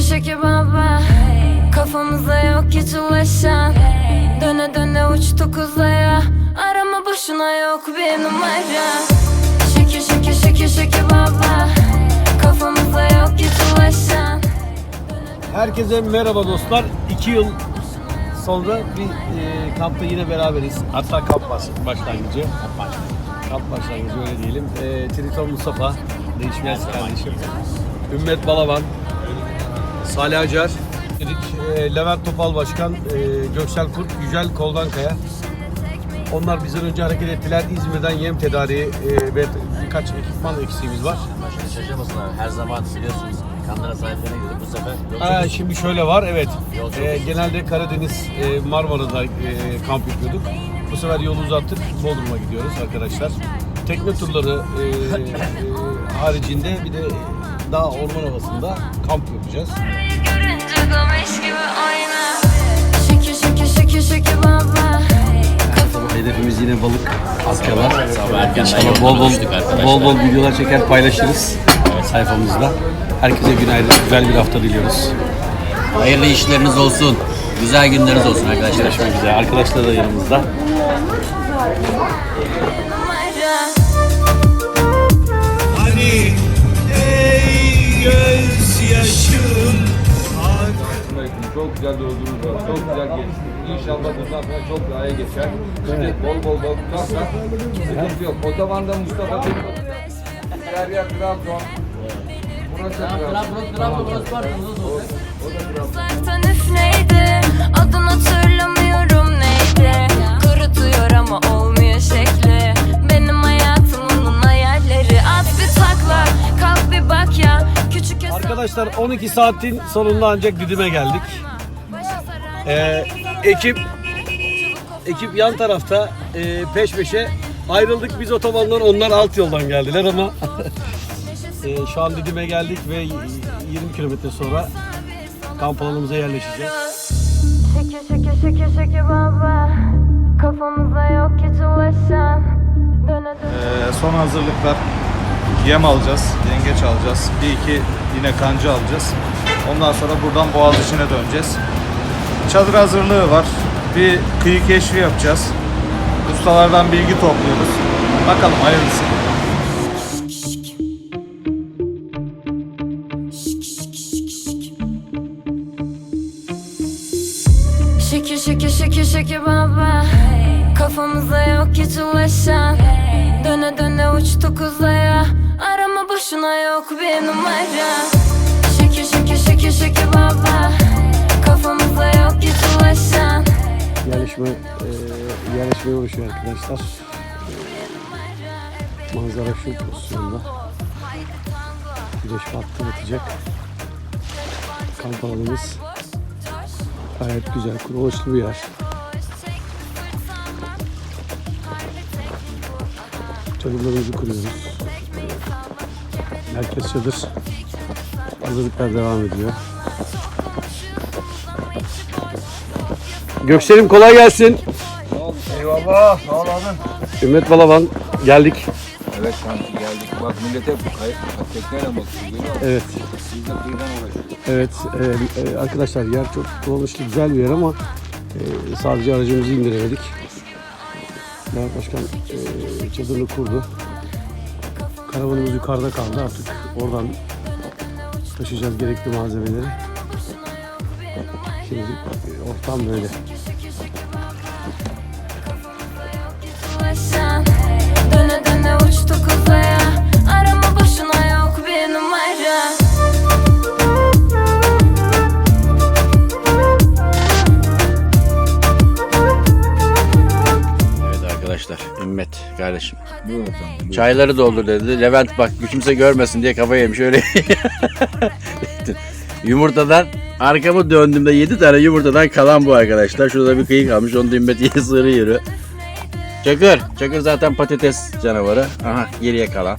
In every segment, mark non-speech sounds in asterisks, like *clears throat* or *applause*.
Şeki baba Kafamıza yok hiç ulaşan Döne döne uçtuk uzaya Arama boşuna yok bir numara Şeki şeki şeki şeki baba Kafamıza yok hiç ulaşan Herkese merhaba dostlar. 2 yıl sonra bir e, kampta yine beraberiz. Hatta kamp baş, başlangıcı. Kamp başlangıcı öyle diyelim. E, Triton Mustafa, değişmeyen kardeşim. Ümmet Balaban, Salih Acar, e, Levent Topal Başkan, e, Göksel Kurt, Yücel Koldankaya. Onlar bizden önce hareket ettiler. İzmir'den yem tedariği e, ve birkaç ekipman eksiğimiz var. Şaşırmasınlar. Her zaman biliyorsunuz kanlara sahiplerine göre bu sefer Ha, yolculuk şimdi şöyle var evet. Ee, genelde Karadeniz e, Marmara'da e, kamp yapıyorduk. Bu sefer yolu uzattık. Bodrum'a gidiyoruz arkadaşlar. Tekne turları e, e, haricinde bir de daha orman havasında kamp yapacağız. Hedefimiz yine balık, askalar. İnşallah bol bol, bol bol videolar çeker paylaşırız sayfamızda. Herkese günaydın, güzel bir hafta diliyoruz. Hayırlı işleriniz olsun. Güzel günleriniz olsun arkadaşlar. Görüşmek üzere. Arkadaşlar da yanımızda. Gözyaşım Çok güzel yolculuğumuz var. Çok güzel geçti. İnşallah bundan sonra çok daha iyi geçer. İşte bol bol bol tutarsak sıkıntı yok. Otobanda Mustafa Türk. Yer yer Trabzon. Burası Trabzon. Uzaktan üfleydi Adını hatırlamıyorum neydi Kurutuyor ama olmuyor şekli Benim hayatımın hayalleri At bir takla kalk bir bak ya Arkadaşlar 12 saatin sonunda ancak Didim'e geldik. Ee, ekip ekip yan tarafta e, peş peşe ayrıldık. Biz otobandan onlar alt yoldan geldiler ama *laughs* e, şu an Didim'e geldik ve 20 kilometre sonra kamp alanımıza yerleşeceğiz. Şeki şeki şeki şeki baba. Kafamıza yok hiç ulaşan. Döne döne. Ee, son hazırlıklar. Yem alacağız, yengeç alacağız. Bir iki yine kancı alacağız. Ondan sonra buradan Boğaziçi'ne döneceğiz. Çadır hazırlığı var. Bir kıyı keşfi yapacağız. Ustalardan bilgi topluyoruz. Bakalım hayırlısı. Numara Şeki şeki şeki şeki baba Kafamıza yok hiç ulaşan Yerleşme e, yerleşmeye uğraşıyor arkadaşlar. Manzara şu pozisyonda. Güneş battı batacak. Kamp alanımız gayet güzel, kullanışlı bir yer. Çadırlarımızı kuruyoruz. Herkes çadır. Hazırlıklar devam ediyor. Göksel'im kolay gelsin. Eyvallah. Sağ ol abi. Ümmet Balaban geldik. Evet kanki geldik. Bak millete kayıp tekneyle bakıyor. Görüyor musun? Evet. Biz de kıyıdan uğraşıyoruz. Evet e, e, arkadaşlar yer çok kullanışlı güzel bir yer ama e, sadece aracımızı indiremedik. Levent Başkan e, çadırını kurdu. Karavanımız yukarıda kaldı artık oradan taşıyacağız gerekli malzemeleri. Şimdi e, ortam böyle. Arkadaşlar. Ümmet kardeşim. Çayları doldur dedi. Levent bak kimse görmesin diye kafa yemiş öyle. *laughs* Yumurtadan arkamı döndüğümde 7 tane yumurtadan kalan bu arkadaşlar. Şurada bir kıyı kalmış. Onu da Ümmet yiye sığırıyor. Çakır. Çakır zaten patates canavarı. Aha geriye kalan.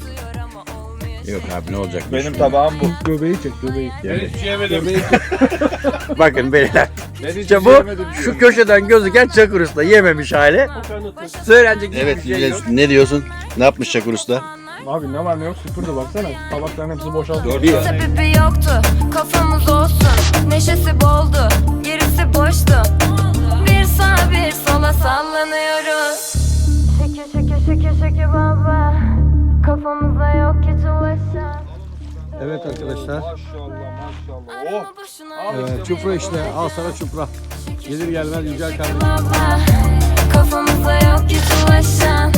Yok abi ne olacak? Benim tabağım bu. Göbeği çek göbeği. Ben hiç yemedim. Bakın beyler. Ben hiç İşte bu yemedim şu köşeden gözüken Çakır Usta yememiş hali. Söylenecek Evet, hiçbir şey yok. Ne diyorsun? Ne yapmış Çakır Usta? Abi ne var ne yok süpürdü baksana. Tabakların hepsi boşaldı. Bir Sebebi yoktu Kafamız olsun Neşesi boldu Gerisi boştu Bir sağa bir sola sallanıyoruz Evet arkadaşlar. Maşallah maşallah. Yok Evet, çupra işte. Al sana çupra. Gelir gelmez güzel kardeşim. baba Kafamıza yok hiç ulaşan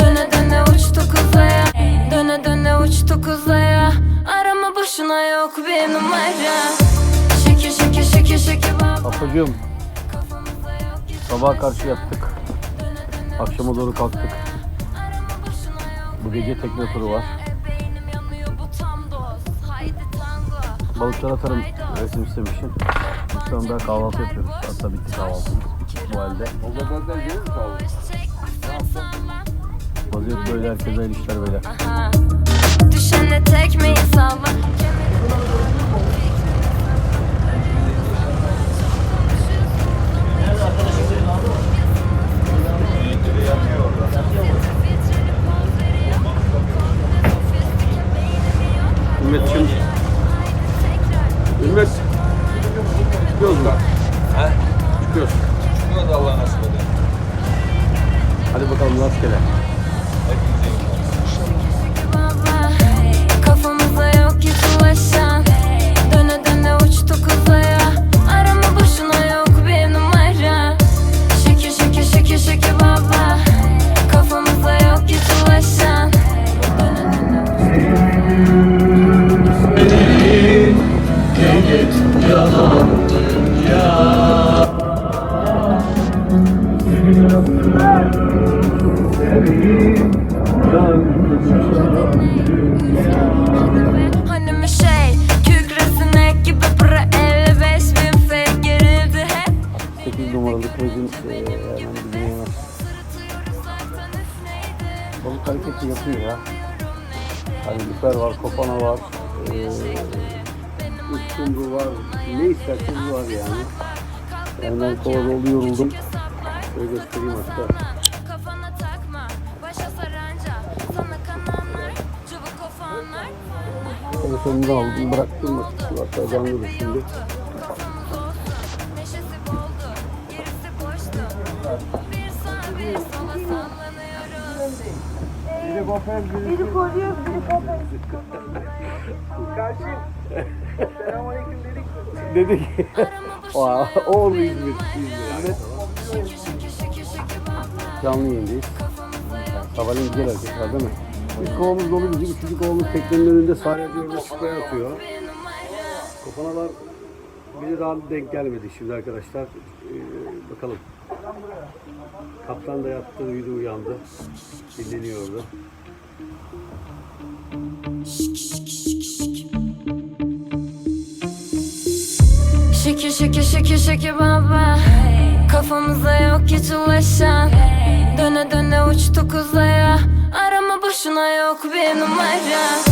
Döne döne uçtuk uzaya Döne döne uçtuk uzaya Arama boşuna yok bir numara Şeke şeke şeke şeke baba yok hiç sabaha karşı yattık. Akşama doğru kalktık. Bu gece tekne turu var. Balıklar atarım resim istemişim. Şu anda kahvaltı yapıyoruz. Hatta bitti kahvaltımız. Bu halde. O kadar da gelir mi kaldı? Vaziyet böyle herkese hayırlı işler böyle. Düşene tekmeyi salla Ümmetciğim. 8 numaralı kızın e. Sırıtıyoruz zaten üf neydi Balık hareketi yapıyor ya. Hani lüfer var, kopana var. E, uskumru var. Ne isterseniz var yani. Yani ben kova dolu yoruldum. Şöyle göstereyim hatta. En sonunda aldım, bıraktım. Hatta canlıdır şimdi. Dedik. o, Arama o oldu İzmir. İzmir. Evet. Şeke şeke şeke şeke baba Canlı yayındayız. Sabahleyin güzel hareket var değil mi? Bir kovamız dolu bizim. Üçüncü kovamız teknenin önünde sadece orada çıkmaya atıyor. Bir numara Kopanalar bize daha denk gelmedi şimdi arkadaşlar. Ee, bakalım. Kaptan da yattı, uyudu, uyandı. Dinleniyordu. Şeke şeke şeke şeke baba Kafamıza yok hiç ulaşan Döne döne uçtuk uzaya Arama boşuna yok bir numara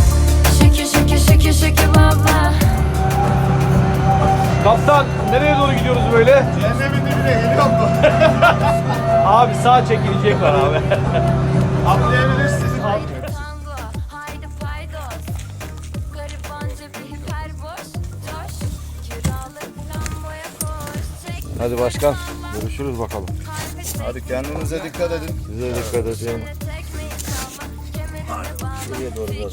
Kaptan nereye doğru gidiyoruz böyle? Cehennemin dibine geliyor mu? *laughs* Abi sağ çekilecek var abi. *laughs* Atlayabilirsiniz. Hadi başkan. Görüşürüz bakalım. Hadi kendinize dikkat edin. Size dikkat edin. Şuraya doğru biraz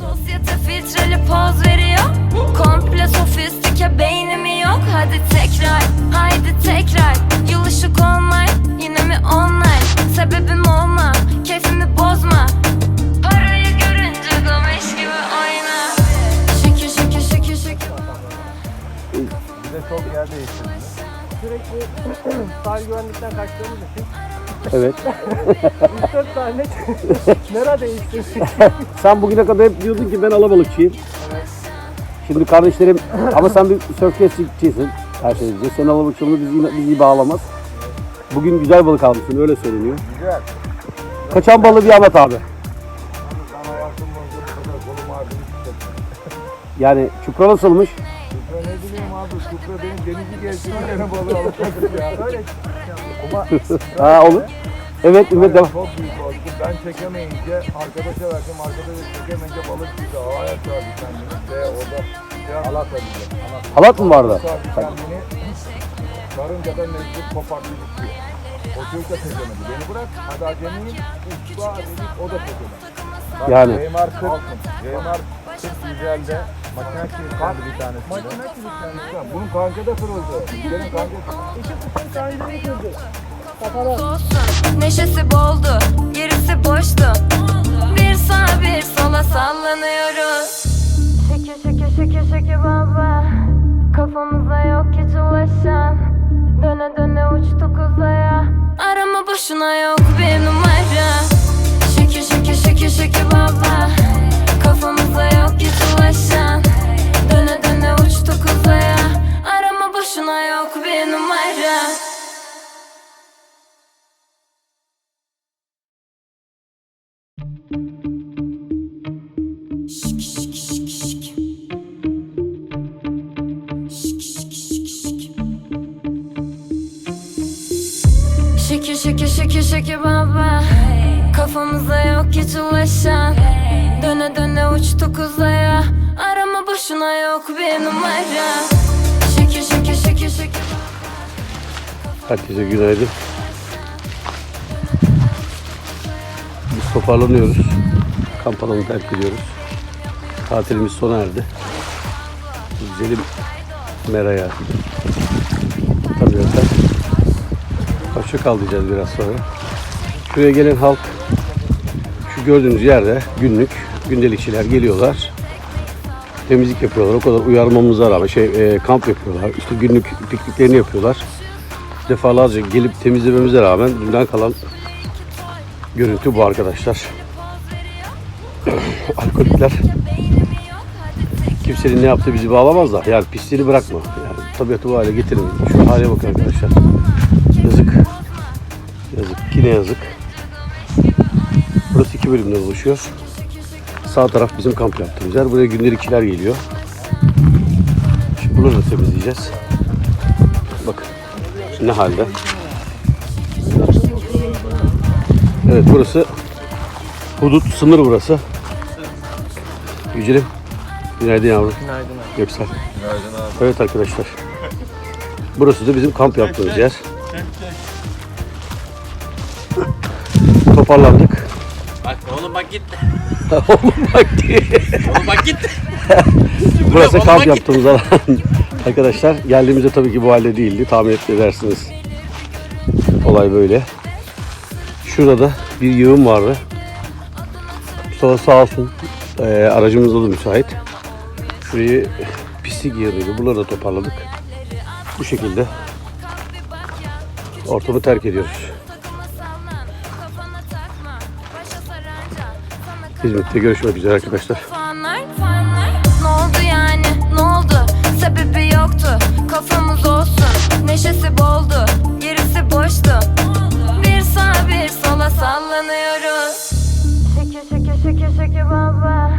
Sosyete filtreli poz veriyor. Komple sofistike beynimi yok. Hadi tekrar, haydi tekrar. Yıl ışık yine mi online? Sebebim olma, keyfimi bozma. Parayı görünce gomeş gibi oyna. Şeke şeke şeke şeke Bir de çok yer değiştirdim. *clears throat* Sahil güvenlikten kaçtığımız için Evet. 3-4 tane *laughs* nere değiştirdik? *laughs* Sen bugüne kadar hep diyordun ki ben alabalıkçıyım. Şimdi kardeşlerim ama sen bir sörfkesçisin her şeyden önce. Senin alabalıkçılığını bizi, bizi bağlamaz. Bugün güzel balık almışsın öyle söyleniyor. Güzel. Kaçan balığı bir anlat abi. Ben hayatım boyunca bu kadar kolum ağrıdı. Yani çupra nasılmış? Ne bileyim abi Supra benim denizi gezdiğim gene balığı alışmadım ya. Öyle Ama *laughs* Ha olur. Evet Ümit devam. çok büyük balık. Ben çekemeyince arkadaşa verdim. Arkadaş çekemeyince balık bizi havaya sardı kendini. Ve orada biraz halat alıyor. Halat mı vardı? Kendini. Karıncadan mecbur kopardı gitti. O çocuk da çekemedi. Beni bırak. Hadi acemiyim. Usta dedik o da çekemedi. Bak, Yani. Neymar 40. Neymar 40 güzelde makine kilitlendi bir tanesi. Makine kilitlendi. Bunun kanka da kırıldı. Benim kanka olsun. Neşesi boldu. Gerisi boştu. Bir sağa bir sola sallanıyoruz. Şeke şeke şeke şeke baba. Kafamıza yok hiç ulaşan Döne döne uçtuk uzaya Arama boşuna yok bir numara. Şeke şeke şeke şeke baba. Kafamıza yok hiç ulaşan şiki baba Kafamıza yok hiç ulaşan Döne döne uçtuk uzaya Arama boşuna yok bir numara Şiki şiki şiki şiki Herkese günaydın. Biz toparlanıyoruz. Kamp alanını terk ediyoruz. Tatilimiz sona erdi. Güzelim Mera'ya tanıyorsak. Hoşça kal biraz sonra. Şuraya gelen halk şu gördüğünüz yerde günlük gündelikçiler geliyorlar. Temizlik yapıyorlar. O kadar uyarmamıza rağmen şey e, kamp yapıyorlar. İşte günlük pikniklerini yapıyorlar defalarca gelip temizlememize rağmen dünden kalan görüntü bu arkadaşlar. *clears throat* Alkolikler kimsenin ne yaptığı bizi bağlamaz da yani pisliğini bırakma. Yani tabiatı bu hale getirin. Şu hale bakın arkadaşlar. Yine yazık. Burası iki bölümden oluşuyor. Sağ taraf bizim kamp yaptığımız yer. Buraya gündelikçiler geliyor. Şimdi buraları da temizleyeceğiz. Bakın ne halde. Evet burası hudut sınır burası. Yücelim. Günaydın yavrum. Günaydın abi. Göksel. Evet arkadaşlar. Burası da bizim kamp yaptığımız yer. Toparlandık. Bak oğlum bak git. *laughs* Oğlum bak Oğlum bak git. *laughs* Burası Oğlum kamp yaptığımız alan. *laughs* Arkadaşlar geldiğimizde tabii ki bu halde değildi. Tahmin edersiniz. Olay böyle. Şurada da bir yığın vardı. Sonra sağ olsun e, aracımız da müsait. Şurayı pislik yığınıydı. Buraları da toparladık. Bu şekilde ortamı terk ediyoruz. Hizmette görüşmek üzere arkadaşlar. Fanlar fanlar. Ne oldu yani? Ne oldu? Sebebi yoktu. Kafamız olsun. Neşesi boldu. Gerisi boştu. Bir sağa bir sola sallanıyoruz. Şeke şeke şeke şeke baba.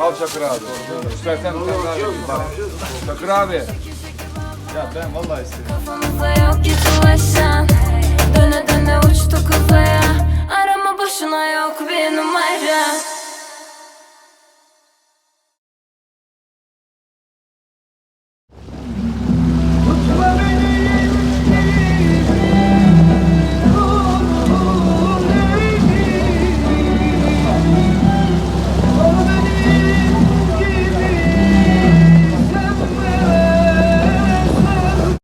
Al Çakır abi. İstersen Çakır abi. Çakır abi. Ya ben vallahi istedim. Kafamıza yok hiç ulaşan